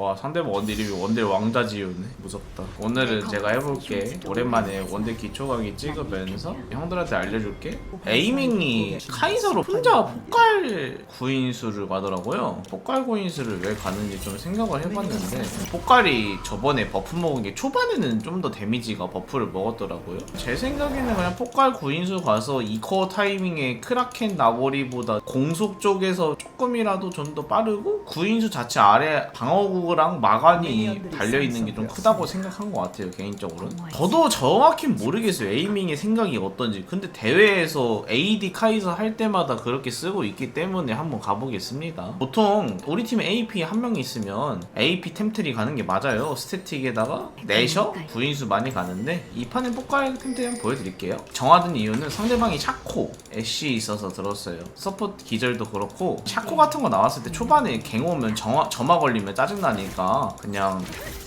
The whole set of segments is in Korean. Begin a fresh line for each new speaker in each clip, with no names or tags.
와 상대방 원딜 이름이 원딜 왕자 지우네 무섭다 오늘은 제가 해볼게 오랜만에 원딜 기초 강의 찍으면서 형들한테 알려줄게 에이밍이 카이사로 혼자 폭 갈 구인수를 가더라고요. 폭갈 구인수를 왜 가는지 좀 생각을 해봤는데 폭갈이 저번에 버프 먹은 게 초반에는 좀 더 데미지가 버프를 먹었더라고요. 제 생각에는 그냥 폭갈 구인수 가서 이코어 타이밍에 크라켄 나보리보다 공속 쪽에서 조금이라도 좀 더 빠르고 구인수 자체 아래 방어구랑 마간이 달려있는 게 좀 크다고 생각한 것 같아요 개인적으로는. 저도 정확히 모르겠어요 에이밍의 생각이 어떤지. 근데 대회에서 AD 카이사 할 때마다 그렇게 쓰고 있기 때문에 한번 가보겠습니다. 보통 우리 팀에 AP 한명 있으면 AP 템트리 가는 게 맞아요. 스태틱에다가 내셔? 구인수 많이 가는데 이 판에 폭발 템트리 한번 보여드릴게요. 정하던 이유는 상대방이 샤코 애쉬 있어서 들었어요. 서포트 기절도 그렇고 샤코 같은 거 나왔을 때 초반에 갱 오면 정화, 점화 걸리면 짜증나니까 그냥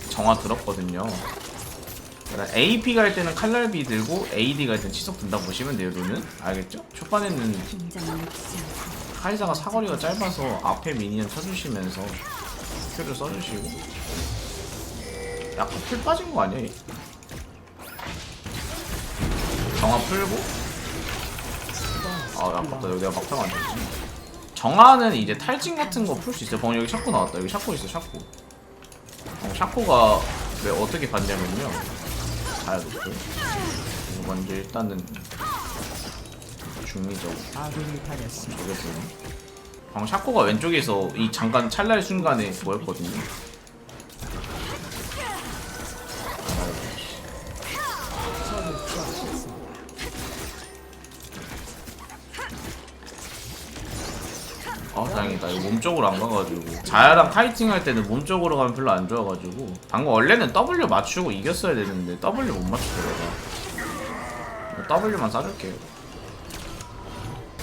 정화 들었거든요. AP 갈 때는 칼날비 들고 AD 갈 때는 치석 든다 보시면 돼요 룰은. 알겠죠? 초반에는 카이사가 사거리가 짧아서 앞에 미니언 쳐주시면서 큐를 써주시고. 약간 풀 빠진 거 아니야? 얘? 정화 풀고? 아 아깝다 여기 내가 막상 안 됐지. 정화는 이제 탈진 같은 거 풀 수 있어요. 방금 여기 샤코 나왔다. 여기 샤코 있어 샤코. 어, 샤코가 왜 어떻게 봤냐면요. 높고 이거 먼저 일단은 중미적 저게 보이네 방금 샤코가 왼쪽에서 이 잠깐 찰나의 순간에 뭐였거든요. 아 다행이다. 이거 몸쪽으로 안 가가지고. 자야랑 파이팅 할 때는 몸쪽으로 가면 별로 안 좋아가지고. 방금 원래는 W 맞추고 이겼어야 되는데 W 못 맞추더라고 W만 쏴줄게요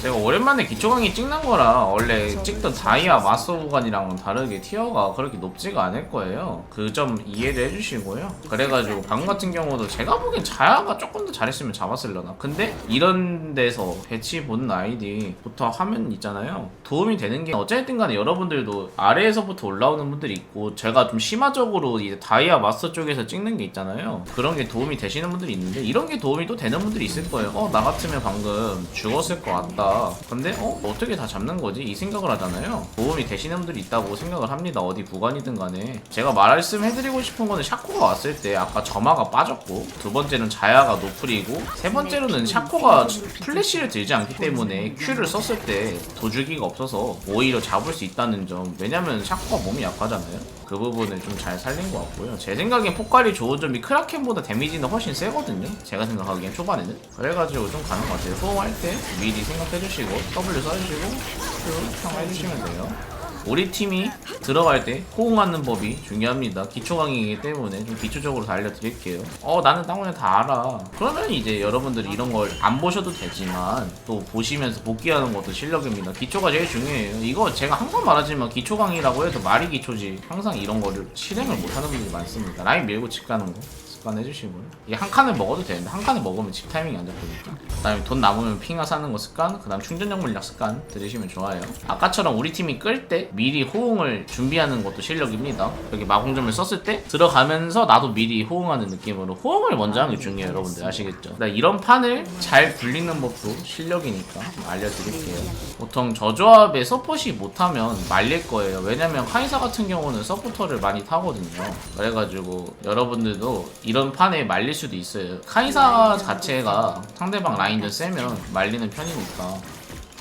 제가 오랜만에 기초 강의 찍는 거라 원래 찍던 다이아 마스터 구간이랑은 다르게 티어가 그렇게 높지가 않을 거예요. 그 점 이해를 해주시고요. 그래가지고 방금 같은 경우도 제가 보기엔 자야가 조금 더 잘했으면 잡았을려나. 근데 이런 데서 배치 보는 아이디부터 하면 있잖아요. 도움이 되는 게 어쨌든 간에 여러분들도 아래에서부터 올라오는 분들이 있고 제가 좀 심화적으로 이제 다이아 마스터 쪽에서 찍는 게 있잖아요. 그런 게 도움이 되시는 분들이 있는데 이런 게 도움이 또 되는 분들이 있을 거예요. 어, 나 같으면 방금 죽었을 것 같다. 근데 어 어떻게 다 잡는 거지? 이 생각을 하잖아요. 도움이 되시는 분들이 있다고 생각을 합니다. 어디 구간이든 간에. 제가 말씀해드리고 싶은 거는 샤코가 왔을 때 아까 점화가 빠졌고 두 번째는 자야가 노플이고 세 번째로는 샤코가 플래시를 들지 않기 때문에 Q를 썼을 때 도주기가 없어서 오히려 잡을 수 있다는 점. 왜냐면 샤코가 몸이 약하잖아요 그 부분을 좀 잘 살린 것 같고요. 제 생각엔 폭발이 좋은 점이 크라켄보다 데미지는 훨씬 세거든요. 제가 생각하기엔 초반에는. 그래가지고 좀 가는 것 같아요. 소음할 때 미리 생각해주시고 W 써주시고 Q 평해주시면 돼요 우리 팀이 들어갈 때 호응하는 법이 중요합니다. 기초 강의이기 때문에 좀 기초적으로 다 알려드릴게요. 어, 나는 땅원에 다 알아. 그러면 이제 여러분들이 이런 걸 안 보셔도 되지만 또 보시면서 복귀하는 것도 실력입니다. 기초가 제일 중요해요. 이거 제가 항상 말하지만 기초 강의라고 해도 말이 기초지. 항상 이런 거를 실행을 못하는 분들이 많습니다. 라인 밀고 집 가는 거. 습관 해주시고요. 이게 한 칸을 먹어도 되는데 한 칸을 먹으면 집 타이밍이 안 잡히니까. 그 다음에 돈 남으면 핑하 사는 거 습관. 그 다음 충전력 물약 습관 들으시면 좋아요. 아까처럼 우리 팀이 끌 때 미리 호응을 준비하는 것도 실력입니다. 여기 마공점을 썼을 때 들어가면서 나도 미리 호응하는 느낌으로 호응을 먼저 하는 게 중요해요, 여러분들 아시겠죠? 이런 판을 잘 굴리는 법도 실력이니까 알려드릴게요. 보통 저 조합에 서폿이 못하면 말릴 거예요. 왜냐면 카이사 같은 경우는 서포터를 많이 타거든요. 그래가지고 여러분들도 이런 판에 말릴 수도 있어요. 카이사 자체가 상대방 라인전 세면 말리는 편이니까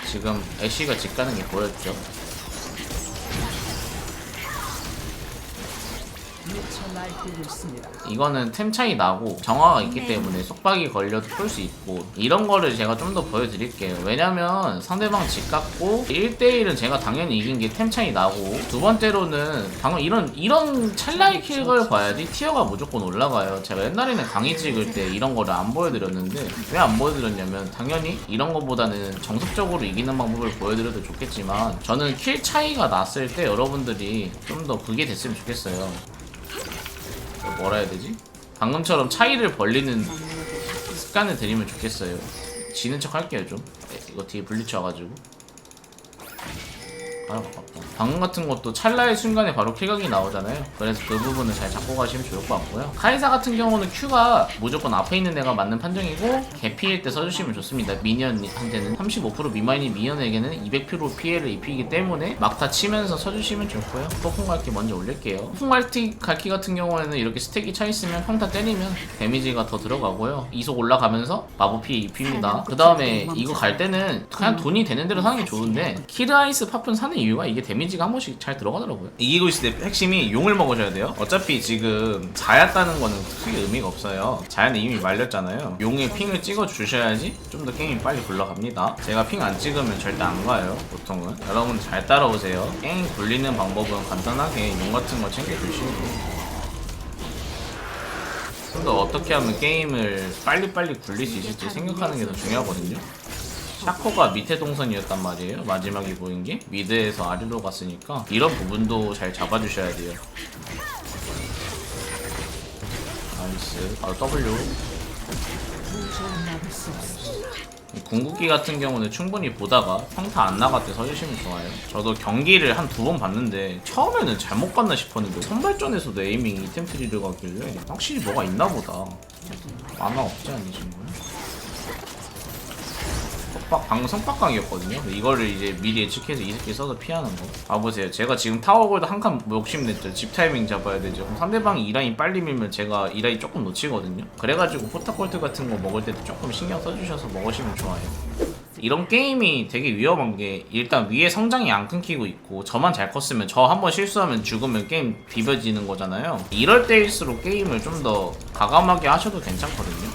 지금 애쉬가 집 가는 게 보였죠. 이거는 템 차이 나고 정화가 있기 때문에 속박이 걸려도 풀 수 있고 이런 거를 제가 좀 더 보여드릴게요. 왜냐면 상대방 집 같고 1대1은 제가 당연히 이긴 게 템 차이 나고 두 번째로는 방금 이런 이런 찰나의 킬을 봐야지 티어가 무조건 올라가요. 제가 옛날에는 강의 찍을 때 이런 거를 안 보여드렸는데 왜 안 보여드렸냐면 당연히 이런 거보다는 정석적으로 이기는 방법을 보여드려도 좋겠지만 저는 킬 차이가 났을 때 여러분들이 좀 더 그게 됐으면 좋겠어요 뭐라 해야 되지? 방금처럼 차이를 벌리는 습관을 들이면 좋겠어요. 지는 척 할게요 좀. 에, 이거 뒤에 와가지고. 아 아깝다. 방금 같은 것도 찰나의 순간에 바로 킬각이 나오잖아요. 그래서 그 부분을 잘 잡고 가시면 좋을 것 같고요. 카이사 같은 경우는 Q가 무조건 앞에 있는 애가 맞는 판정이고 개피일 때 써주시면 좋습니다. 미니언한테는 35% 미만인 미니언에게는 200% 피해를 입히기 때문에 막타 치면서 써주시면 좋고요. 폭풍 갈기 먼저 올릴게요. 폭풍 갈기 갈기 같은 경우에는 이렇게 스택이 차 있으면 평타 때리면 데미지가 더 들어가고요. 이속 올라가면서 마법 피해 입힙니다. 그 다음에 이거 갈 때는 그냥 돈이 되는 대로 사는 게 좋은데 키르아이스 파편 사는 이유가 이게 데미지 가 한 번씩 잘 들어가더라고요. 이기고 있을 때 핵심이 용을 먹으셔야 돼요. 어차피 지금 자야 따는 거는 크게 의미가 없어요. 자야는 이미 말렸잖아요. 용에 핑을 찍어 주셔야지 좀 더 게임이 빨리 굴러갑니다. 제가 핑 안 찍으면 절대 안 가요. 보통은 여러분 잘 따라오세요. 게임 굴리는 방법은 간단하게 용 같은 거 챙겨 주시고 좀 더 어떻게 하면 게임을 빨리빨리 굴릴 수 있을지 생각하는 게 더 중요하거든요. 샤코가 밑에 동선이었단 말이에요. 마지막에 보인 게 미드에서 아래로 갔으니까 이런 부분도 잘 잡아주셔야 돼요. 나이스. 바로 W. 이 궁극기 같은 경우는 충분히 보다가 평타 안 나갈 때 서주시면 좋아요. 저도 경기를 한 두 번 봤는데 처음에는 잘못 봤나 싶었는데 선발전에서도 에이밍 이템 트리를 가길래 확실히 뭐가 있나 보다. 만화 없지 않으신 거예 요? 속박, 방금 성박강이었거든요. 이거를 이제 미리 예측해서 이 새끼 써서 피하는 거. 봐보세요. 제가 지금 타워골드 한칸 욕심냈죠. 집 타이밍 잡아야 되죠. 그럼 상대방이 이 라인 빨리 밀면 제가 이 라인 조금 놓치거든요. 그래가지고 포타골드 같은 거 먹을 때도 조금 신경 써주셔서 먹으시면 좋아요. 이런 게임이 되게 위험한 게 일단 위에 성장이 안 끊기고 있고 저만 잘 컸으면 저 한번 실수하면 죽으면 게임 비벼지는 거잖아요. 이럴 때일수록 게임을 좀더 가감하게 하셔도 괜찮거든요.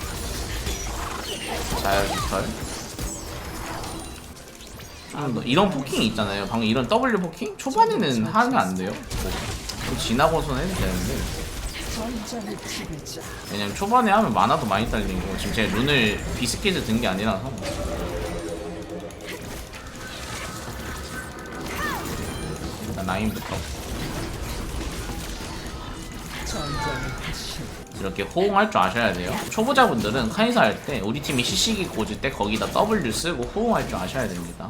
잘 깃털. 좀더 이런 포킹이 있잖아요. 방금 이런 W 포킹 초반에는 하면 안 돼요. 뭐, 좀 지나고선 해도 되는데. 왜냐면 초반에 하면 만화도 많이 딸리고 지금 제 룬을 비스킷을 든 게 아니라서 일단 라인부터 이렇게 호응할 줄 아셔야 돼요. 초보자분들은 카이사 할 때 우리 팀이 시시기 고질 때 거기다 W 쓰고 호응할 줄 아셔야 됩니다.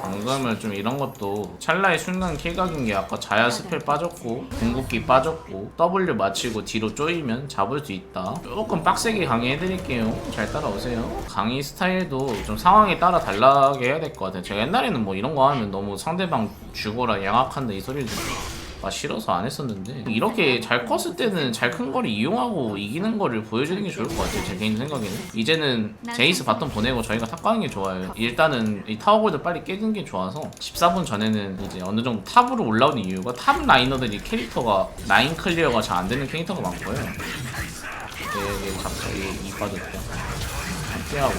방금은 좀 이런 것도 찰나의 순간 킬각인 게 아까 자야 스펠 빠졌고 궁극기 빠졌고 W 맞히고 뒤로 쪼이면 잡을 수 있다. 조금 빡세게 강의해드릴게요. 잘 따라오세요. 강의 스타일도 좀 상황에 따라 달라게 해야 될 것 같아요. 제가 옛날에는 뭐 이런 거 하면 너무 상대방 죽어라 양악한다 이 소리를 아 싫어서 안 했었는데. 이렇게 잘 컸을 때는 잘 큰 거를 이용하고 이기는 거를 보여주는 게 좋을 것 같아요 제 개인 생각에는. 이제는 제이스 바텀 보내고 저희가 탑 가는 게 좋아요. 일단은 이 타워골드 빨리 깨는 게 좋아서 14분 전에는 이제 어느 정도 탑으로 올라오는 이유가 탑 라이너들이 캐릭터가 라인 클리어가 잘 안 되는 캐릭터가 많고요. 얘, 얘 갑자기 이 빠졌다 피하고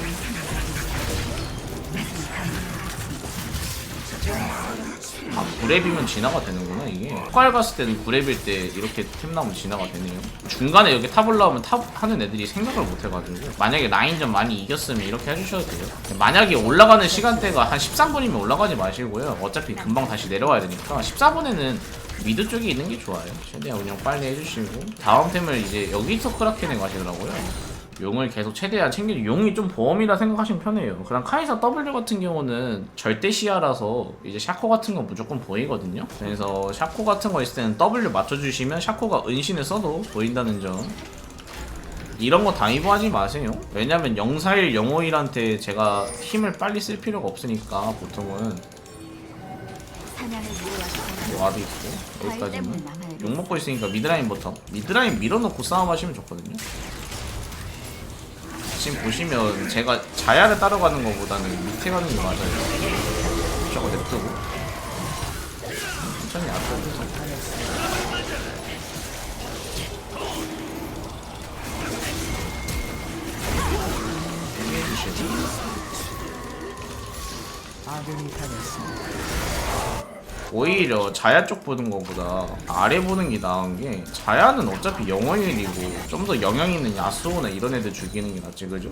아 9렙이면 진화가 되는구나 이게. 효과를 갔을 때는 9렙일 때 이렇게 템 나오면 진화가 되네요. 중간에 여기 탑 올라오면 탑 하는 애들이 생각을 못 해가지고 만약에 라인전 많이 이겼으면 이렇게 해주셔도 돼요. 만약에 올라가는 시간대가 한 13분이면 올라가지 마시고요. 어차피 금방 다시 내려와야 되니까 14분에는 미드 쪽에 있는 게 좋아요. 최대한 운영 빨리 해주시고. 다음 템을 이제 여기서 크라켄에 가시더라고요 용을 계속 최대한 챙겨 용이 좀 보험이라 생각하시면 편해요. 그럼 카이사 W 같은 경우는 절대 시야라서 이제 샤코 같은 건 무조건 보이거든요. 그래서 샤코 같은 거 있을 때는 W 맞춰주시면 샤코가 은신을 써도 보인다는 점. 이런 거 다이브하지 마세요. 왜냐면 041, 051한테 제가 힘을 빨리 쓸 필요가 없으니까 보통은 와도 있고 여기까지는 욕 먹고 있으니까 미드라인부터 미드라인 밀어놓고 싸움하시면 좋거든요. 지금 보시면 제가 자야를 따라가는 것보다는 밑에 가는 게 맞아요. 저거 냅두고. 천천히 앞으로 해주시고 오히려 자야 쪽 보는 것보다 아래 보는 게 나은 게 자야는 어차피 영어일이고 좀 더 영향 있는 야스오나 이런 애들 죽이는 게 낫지 그죠?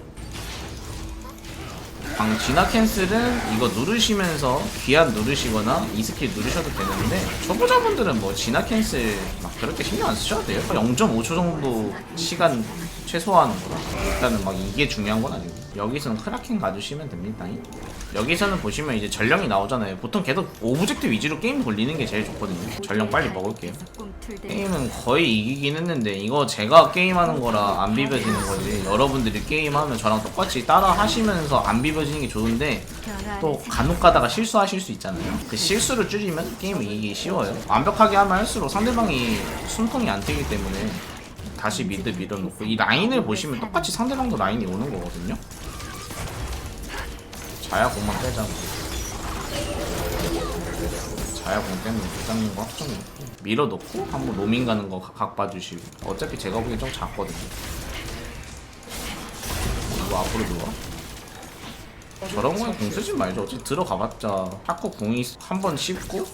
방 진화 캔슬은 이거 누르시면서 귀환 누르시거나 이 스킬 누르셔도 되는데 초보자분들은 뭐 진화 캔슬 막 그렇게 신경 안 쓰셔도 돼요 0.5초 정도 시간 최소화하는 거라 일단은 막 이게 중요한 건 아니고. 여기서는 크라켄 가주시면 됩니다. 여기서는 보시면 이제 전령이 나오잖아요. 보통 계속 오브젝트 위주로 게임 돌리는 게 제일 좋거든요. 전령 빨리 먹을게요. 게임은 거의 이기긴 했는데 이거 제가 게임하는 거라 안 비벼지는 거지. 여러분들이 게임하면 저랑 똑같이 따라 하시면서 안 비벼지는 게 좋은데 또 간혹 가다가 실수하실 수 있잖아요. 그 실수를 줄이면 게임 이기기 쉬워요. 완벽하게 하면 할수록 상대방이 숨통이 안 트기 때문에 다시 미드 밀어놓고 이 라인을 보시면 똑같이 상대방도 라인이 오는 거거든요. 자야 공만 빼자고. 자야 공 때문에 못 잡는 거 없고 밀어놓고 한번 로밍 가는 거 각 봐주시고. 어차피 제가 보기엔 좀 작거든요. 이거 앞으로 들어와? 저런 거에 공 쓰지 말죠. 어차피 들어가봤자 샤코 공이 한 번 씹고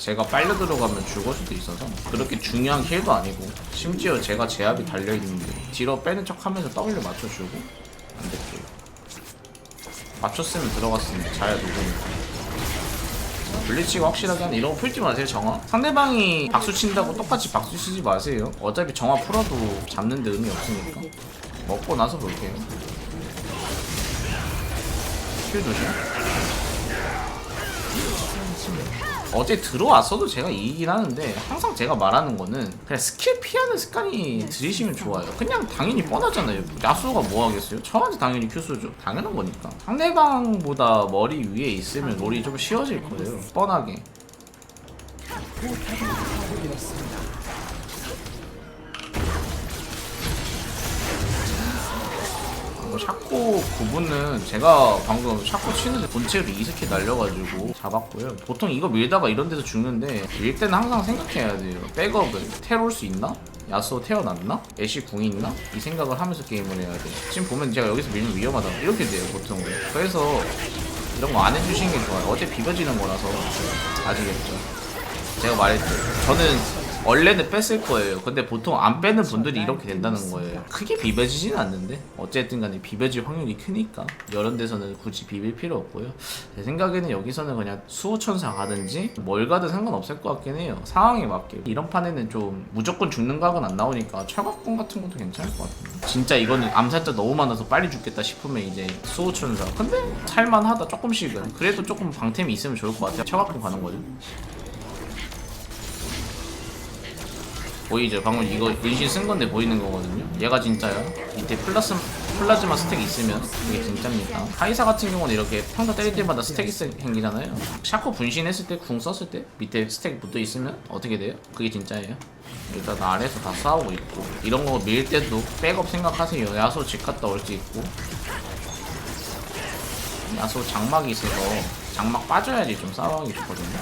제가 빨려 들어가면 죽을 수도 있어서 그렇게 중요한 킬도 아니고 심지어 제가 제압이 달려있는데 뒤로 빼는 척 하면서 W 맞춰주고 안 됐고요. 맞췄으면 들어갔으면 자야 누구니까. 블리치가 확실하게 하는 이런 거 풀지 마세요 정화 상대방이 박수 친다고 똑같이 박수 치지 마세요 어차피 정화 풀어도 잡는데 의미 없으니까 먹고 나서 볼게요 킬 조심. 어제 들어왔어도 제가 이기긴 하는데 항상 제가 말하는 거는 그냥 스킬 피하는 습관이 들이시면 좋아요. 그냥 당연히 뻔하잖아요. 야수가 뭐 하겠어요? 저한테 당연히 큐수죠. 당연한 거니까. 상대방보다 머리 위에 있으면 롤이 좀 쉬워질 거예요. 뻔하게. 뭐 샤코 부분은 제가 방금 샤코 치는데 본체로 이스킬 날려가지고 잡았고요. 보통 이거 밀다가 이런 데서 죽는데 밀 때는 항상 생각해야 돼요. 백업을 테러올 수 있나? 야스오 태어났나? 애쉬 궁이 있나? 이 생각을 하면서 게임을 해야 돼. 지금 보면 제가 여기서 밀면 위험하다 이렇게 돼요 보통. 그래서 이런 거 안 해주시는 게 좋아요. 어제 비벼지는 거라서 아시겠죠? 제가 말했죠. 저는 원래는 뺐을 거예요. 근데 보통 안 빼는 분들이 이렇게 된다는 거예요. 크게 비벼지진 않는데 어쨌든 간에 비벼질 확률이 크니까 이런 데서는 굳이 비빌 필요 없고요. 제 생각에는 여기서는 그냥 수호천사 가든지 뭘 가든 상관없을 것 같긴 해요. 상황에 맞게. 이런 판에는 좀 무조건 죽는 각은 안 나오니까 철갑공 같은 것도 괜찮을 것 같은데. 진짜 이거는 암살자 너무 많아서 빨리 죽겠다 싶으면 이제 수호천사. 근데 살만하다 조금씩은. 그래도 조금 방템이 있으면 좋을 것 같아요. 철갑공 가는 거죠. 보이죠? 방금 이거 은신 쓴 건데 보이는 거거든요. 얘가 진짜야. 밑에 플라스 플라즈마 스택 있으면 이게 진짜입니다. 카이사 같은 경우는 이렇게 평타 때릴 때마다 스택이 생- 생기잖아요. 샤코 분신했을 때, 궁 썼을 때 밑에 스택 붙어 있으면 어떻게 돼요? 그게 진짜예요. 일단 아래에서 다 싸우고 있고 이런 거 밀 때도 백업 생각하세요. 야소 집 갔다 올 수 있고 야소 장막이 있어서 장막 빠져야지 좀 싸우기 좋거든요.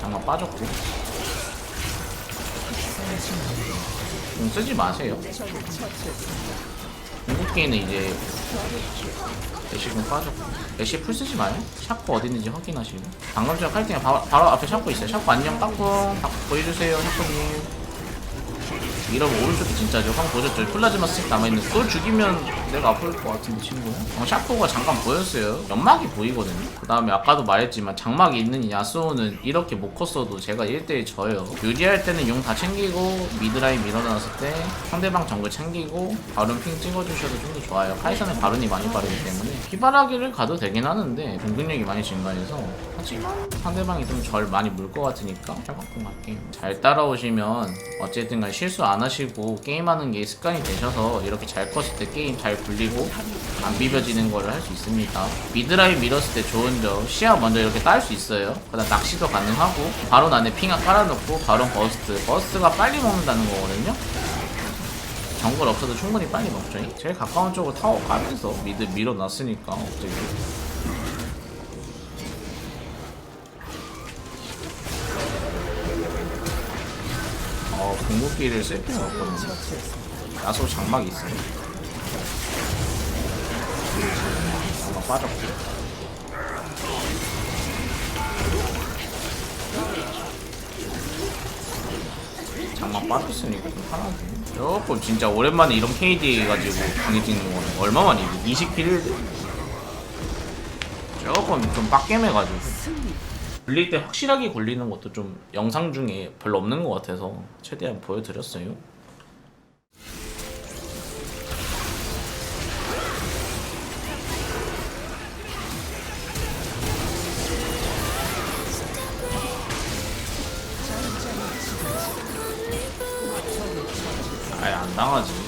장막 빠졌고 공 쓰지 마세요. 궁극기는 이제 애쉬군 빠졌고 애쉬 풀 쓰지 마요. 샤코 어디 있는지 확인하시고 방금 전에 칼팅에 바로, 바로 앞에 샤코 있어요. 샤코 안녕 딱 보여주세요 샤코님. 이러면 오른쪽이 진짜죠. 방금 보셨죠? 플라즈마 스틱 남아있는 그걸 죽이면 내가 아플 것 같은데 친구야. 어, 샤코가 잠깐 보였어요. 연막이 보이거든요. 그 다음에 아까도 말했지만 장막이 있는 야스오는 이렇게 못 컸어도 제가 1대1 져요. 유리할 때는 용 다 챙기고 미드라인 밀어놨을 때 상대방 정글 챙기고 바론 핑 찍어주셔도 좀 더 좋아요. 카이사는 바론이 많이 빠르기 때문에 피바라기를 가도 되긴 하는데 공격력이 많이 증가해서 하지만 상대방이 좀 절 많이 물 것 같으니까 해갖고 갈게요. 잘 따라오시면 어쨌든 간 실수 안 하시고 게임하는 게 습관이 되셔서 이렇게 잘 컸을 때 게임 잘 굴리고 안 비벼지는 거를 할 수 있습니다. 미드라인 밀었을 때 좋은 점 시야 먼저 이렇게 딸 수 있어요. 그다음 낚시도 가능하고 바론 안에 핑하 깔아놓고 바론 버스트 버스트가 빨리 먹는다는 거거든요. 정글 없어도 충분히 빨리 먹죠. 제일 가까운 쪽으로 타워 가면서 미드 밀어놨으니까 갑자기 궁극기를 쓸 필요가 없거든요. 야소 장막이 있어요. 장막 빠졌고. 장막 빠졌으니까 좀 편하지. 조금 진짜 오랜만에 이런 KD 해가지고 강의 찍는 거는 얼마만이지? 20킬 조금 좀 빡겜해가지고 걸릴 때 확실하게 걸리는 것도 좀 영상 중에 별로 없는 것 같아서 최대한 보여드렸어요. 아예 안 당하지.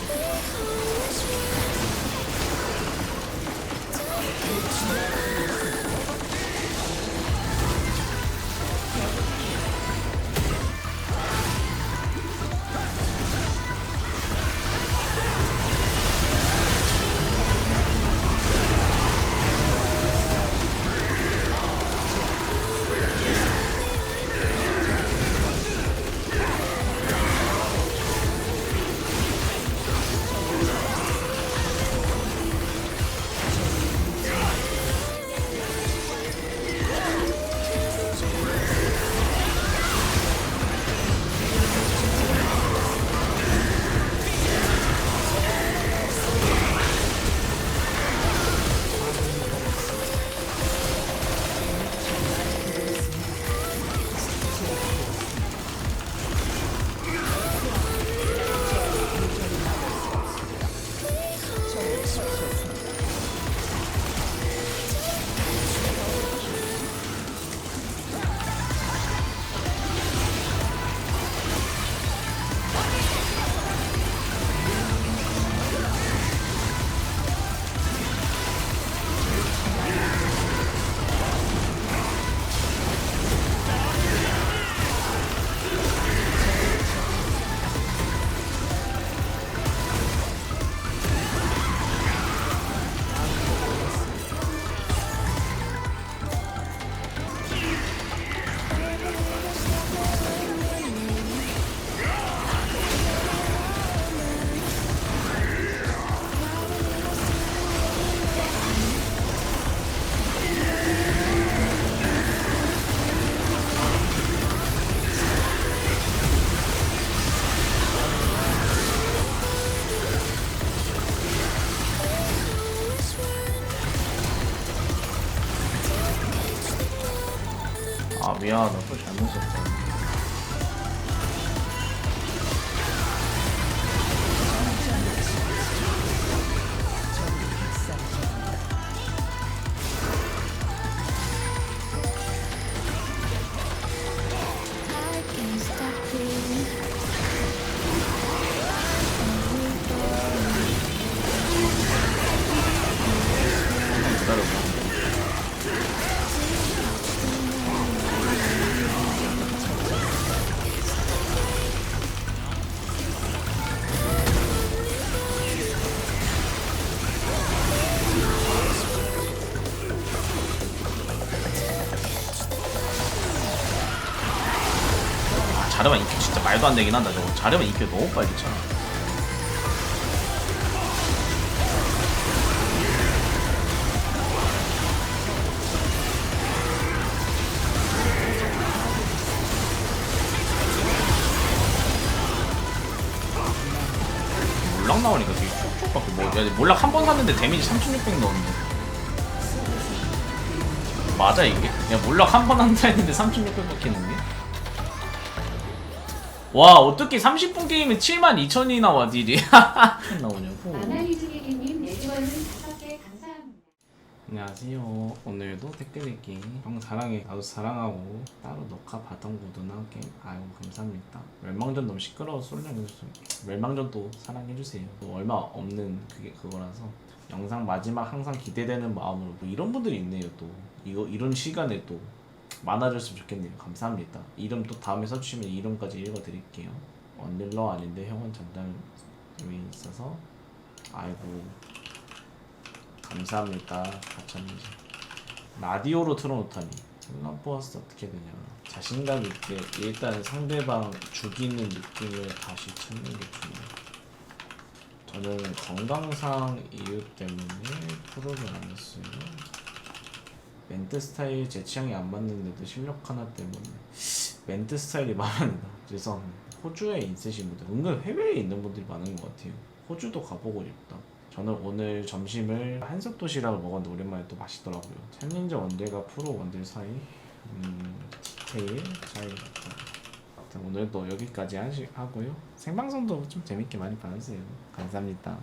또잘 자르만 EQ 진짜 말도 안 되긴 한다 저거 자르만 EQ 너무 빨리 차 몰락 나오니까 되게 쭉쭉 밖에 뭐 야, 몰락 한 번 샀는데 데미지 3600 넣었네 맞아 이게? 야 몰락 한 번 한다 했는데 3600 박히는 게? 와 어떻게 30분 게임에 72,000이 나 와 딜이 나오냐고.
아나리즈기기님 네드원은 다섯 개 감사합니다.
안녕하세요. 오늘도 댓글 읽기. 형 사랑해. 나도 사랑하고. 따로 녹화 받던 구도나 게임. 아유 감사합니다. 멸망전 너무 시끄러워. 솔랭해주세요. 멸망전도 사랑해주세요. 뭐 얼마 없는 그게 그거라서. 영상 마지막 항상 기대되는 마음으로. 뭐 이런 분들이 있네요 또. 이거 이런 시간에 또 많아졌으면 좋겠네요 감사합니다 이름 또 다음에 써주시면 이름까지 읽어드릴게요 언닐러 아닌데 형은 전담이 있어서 아이고 감사합니다. 가천이지. 라디오로 틀어놓다니. 슬럼버스 어떻게 되냐. 자신감 있게 일단 상대방 죽이는 느낌을 다시 찾는 게 중요해요. 저는 건강상 이유 때문에 프로를 안 했어요. 멘트 스타일 제 취향이 안 맞는데도 실력 하나 때문에 멘트 스타일이 나. 죄송합니다. 호주에 있으신 분들, 은근 해외에 있는 분들이 많은 것 같아요. 호주도 가보고 싶다. 저는 오늘 점심을 한석 도시락을 먹었는데 오랜만에 또 맛있더라고요. 챌린저 원딜과 프로 원딜 사이 음, 같다. 아무튼 오늘도 여기까지 하시, 하고요. 생방송도 좀 재밌게 많이 봐주세요. 감사합니다.